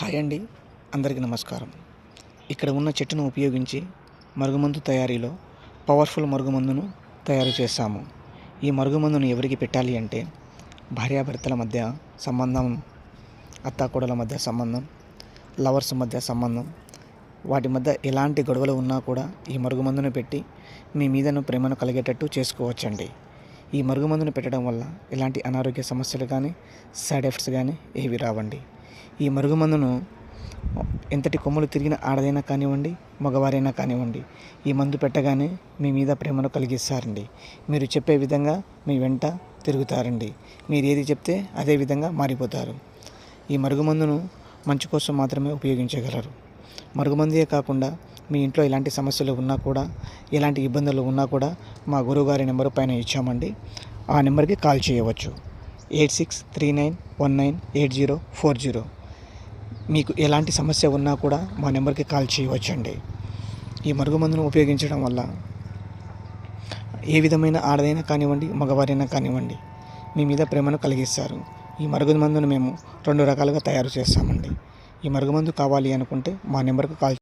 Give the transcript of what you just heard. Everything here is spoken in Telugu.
హాయ్ అండి. అందరికీ నమస్కారం. ఇక్కడ ఉన్న చెట్టును ఉపయోగించి మరుగుమందు తయారీలో పవర్ఫుల్ మరుగుమందును తయారు చేస్తాము ఈ మరుగుమందును ఎవరికి పెట్టాలి అంటే భార్యాభర్తల మధ్య సంబంధం అత్తాకోడల మధ్య సంబంధం లవర్స్ మధ్య సంబంధం వాటి మధ్య ఎలాంటి గొడవలు ఉన్నా కూడా ఈ మరుగుమందును పెట్టి మీ మీదను ప్రేమను కలిగేటట్టు చేసుకోవచ్చండి. ఈ మరుగుమందును పెట్టడం వల్ల ఎలాంటి అనారోగ్య సమస్యలు కానీ సైడ్ ఎఫెక్ట్స్ కానీ ఏవి రావండి. ఈ మరుగుమందును ఎంతటి కొమ్ములు తిరిగిన ఆడదైనా కానివ్వండి మగవారైనా కానివ్వండి ఈ మందు పెట్టగానే మీ మీద ప్రేమను కలిగిస్తారండి. మీరు చెప్పే విధంగా మీ వెంట తిరుగుతారండి. మీరు ఏది చెప్తే అదే విధంగా మారిపోతారు. ఈ మరుగుమందును మంచి కోసం మాత్రమే ఉపయోగించగలరు. మరుగుమందే కాకుండా మీ ఇంట్లో ఎలాంటి సమస్యలు ఉన్నా కూడా ఎలాంటి ఇబ్బందులు ఉన్నా కూడా మా గురువుగారి నెంబరు పైన ఇచ్చామండి. ఆ నెంబర్కి కాల్ చేయవచ్చు. Eight six three nine one nine eight zero four zero. మీకు ఎలాంటి సమస్య ఉన్నా కూడా మా నెంబర్కి కాల్ చేయవచ్చండి. ఈ మరుగుమందును ఉపయోగించడం వల్ల ఏ విధమైన ఆడదైనా కానివ్వండి మగవారైనా కానివ్వండి మీ మీద ప్రేమను కలిగిస్తారు. ఈ మరుగుమందును మేము రెండు రకాలుగా తయారు చేస్తామండి. ఈ మరుగుమందు కావాలి అనుకుంటే మా నెంబర్కి కాల్